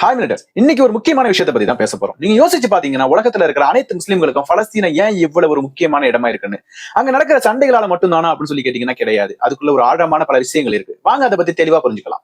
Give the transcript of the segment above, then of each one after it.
Hi மினிட்டர்ஸ் இன்னைக்கு ஒரு முக்கியமான விஷயத்தை பத்தி தான் பேச போறோம். நீங்க யோசிச்சு பாத்தீங்கன்னா உலகத்துல இருக்கிற அனைத்து முஸ்லீம்களுக்கும் பலஸ்தீன ஏன் இவ்வளவு ஒரு முக்கியமான இடமா இருக்குன்னு? அங்க நடக்கிற சண்டைகளால மட்டும் தானா அப்படின்னு சொல்லி கேட்டீங்கன்னா கிடையாது. அதுக்குள்ள ஒரு ஆழமான பல விஷயங்கள் இருக்கு. வாங்க அதை பத்தி தெளிவா புரிஞ்சுக்கலாம்.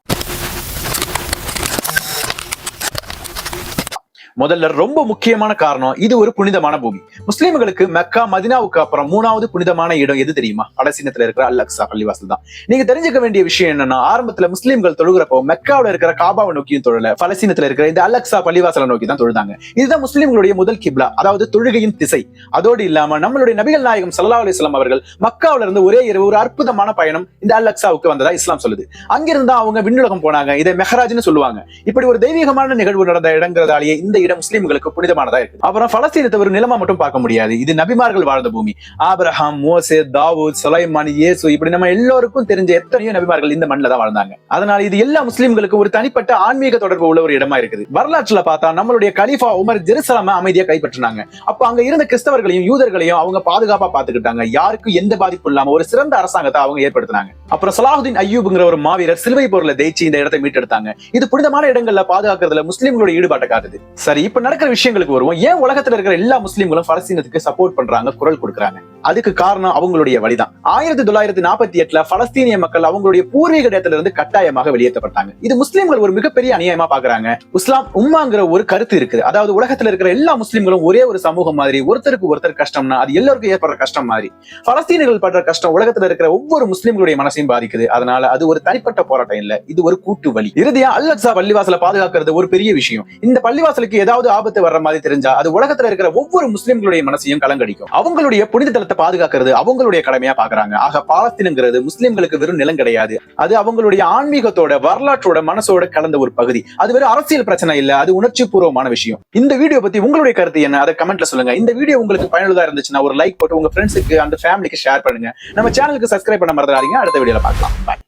முதல்ல ரொம்ப முக்கியமான காரணம் இது ஒரு புனிதமான பூமி. முஸ்லீம்களுக்கு மெக்கா மதினாவுக்கு அப்புறம் மூணாவது புனிதமான இடம் எது தெரியுமா? பலஸ்தீனத்துல இருக்கிற அல் அக்ஸா பள்ளிவாசல் தான். நீங்க தெரிஞ்சுக்க வேண்டிய விஷயம் என்னன்னா ஆரம்பத்துல முஸ்லீம்கள் தொழுகிறப்போ மெக்காவில இருக்கிற காபாவை நோக்கியும் தொழல பலசீனத்துல இருக்கிற இந்த அல் அக்ஸா பள்ளிவாசலை நோக்கி தான் தொழுதாங்க. இதுதான் முஸ்லீம்களுடைய முதல் கிப்லா அதாவது தொழுகையின் திசை. அதோடு இல்லாம நம்மளுடைய நபிகள் நாயகம் சல்லா அலிஸ்லாம் அவர்கள் மக்காவில இருந்து ஒரே இரவு ஒரு அற்புதமான பயணம் இந்த அல் அக்ஸாவுக்கு வந்ததா இஸ்லாம் சொல்லுது. அங்கிருந்து அவங்க விண்ணுலகம் போனாங்க இதை மெஹராஜ்னு சொல்லுவாங்க. இப்படி ஒரு தெய்வீகமான நிகழ்வு நடந்த இடங்கிறதாலேயே இந்த இடம் முஸ்லீம்களுக்கு புனிதமானதா இருக்கு அப்புறம் பலஸ்தீனத்தை ஒரு நிலமா மட்டும் பார்க்க முடியாது. இது நபிமார்கள் வாழ்ந்த பூமி. ஆபிரஹாம் மோசே தாவூத் சுலைமான் இயேசு இப்படி நம்ம எல்லோருக்கும் தெரிஞ்ச எத்தனையோ நபிமார்கள் இந்த மண்ணில் தான் வாழ்ந்தாங்க. அதனால இது எல்லா முஸ்லீம்களுக்கும் ஒரு தனிப்பட்ட ஆன்மீக தொடர்பு உள்ள ஒரு இடமா இருக்குது. வரலாற்றுல பார்த்தா நம்மளுடைய கலிஃபா உமர் ஜெருசலம அமைதியா கைப்பற்றினாங்க. அப்ப அங்க இருந்த கிறிஸ்தவர்களையும் யூதர்களையும் அவங்க பாதுகாப்பா பாத்துக்கிட்டாங்க யாருக்கும் எந்த பாதிப்பும் இல்லாம ஒரு சிறந்த அரசாங்கத்தை அவங்க ஏற்படுத்தினாங்க. அப்புறம் சலாஹுதீன் ஐயூப்ங்கிற ஒரு மாவீரர் சிலுவை போர்ல ஜெயிச்சு இந்த இடத்தை மீட்டெடுத்தாங்க. இது புனிதமான இடங்கள்ல பாதுகாக்கிறதுல முஸ்லீம்களோட ஈடுபாட்டை காட்டுது. சரி இப்ப நடக்கிற விஷயங்களுக்கு வருவோம். ஏன் உலகத்துல இருக்கிற எல்லா முஸ்லீம்களும் பலஸ்தீனத்துக்கு சப்போர்ட் பண்றாங்க குரல் கொடுக்குறாங்க? அதுக்கு காரணம் அவங்களுடைய வழிதான். ஆயிரத்தி தொள்ளாயிரத்தி நாற்பத்தி எட்டுல பலஸ்தீனிய மக்கள் அவங்களுடைய பூர்வீக இடத்துல இருந்து கட்டாயமாக வெளியேற்றப்பட்டாங்க. இது முஸ்லீம்கள் ஒரு மிகப்பெரிய அநியாயமா பாக்குறாங்க. இஸ்லாம் உம்மாங்கிற ஒரு கருத்து இருக்குது. அதாவது உலகத்துல இருக்கிற எல்லா முஸ்லீம்களும் ஒரே ஒரு சமூகம் மாதிரி ஒருத்தருக்கு ஒருத்தர் கஷ்டம்னா அது எல்லாருக்கும் ஏற்படுற கஷ்டம் மாதிரி. பலஸ்தீனர்கள் படுற கஷ்டம் உலகத்துல இருக்கிற ஒவ்வொரு முஸ்லீம்களுடைய மனசையும் பாதிக்குது. அதனால அது ஒரு தனிப்பட்ட போராட்டம் இல்ல. இது ஒரு கூட்டு வழி. இறுதியா அல் அக்ஸா பள்ளிவாசலை பாதுகாக்கிறது ஒரு பெரிய விஷயம். இந்த பள்ளிவாசலுக்கு ஏதாவது ஆபத்து வர்ற மாதிரி தெரிஞ்சா அது உலகத்துல இருக்கிற ஒவ்வொரு முஸ்லீம்களுடைய மனசையும் கலங்கடிக்கும். அவங்களுடைய புனித நாட்டை பாதுகாக்கிறது அவங்களுடைய கடமையா பாக்குறாங்க. ஆக பாலஸ்தீனங்கிறது முஸ்லிம்களுக்கு வெறும் நிலம் கிடையாது. அது அவங்களுடைய ஆன்மீகத்தோட வரலாற்றோட மனசோட கலந்த ஒரு பகுதி. அது வெறும் அரசியல் பிரச்சனை இல்ல அது உணர்ச்சி பூர்வமான விஷயம். இந்த வீடியோ பத்தி உங்களுடைய கருத்து என்ன? அதை கமெண்ட்ல சொல்லுங்க. இந்த வீடியோ உங்களுக்கு பயனுள்ளதா இருந்துச்சுன்னா ஒரு லைக் போட்டு உங்க ஃப்ரெண்ட்ஸுக்கு அந்த ஃபேமிலிக்கு ஷேர் பண்ணுங்க. நம்ம சேனலுக்கு சப்ஸ்கிரைப் பண்ண மறந்துடாதீங்க. அடுத்த வீடியோல பார்க்கலாம். பாய்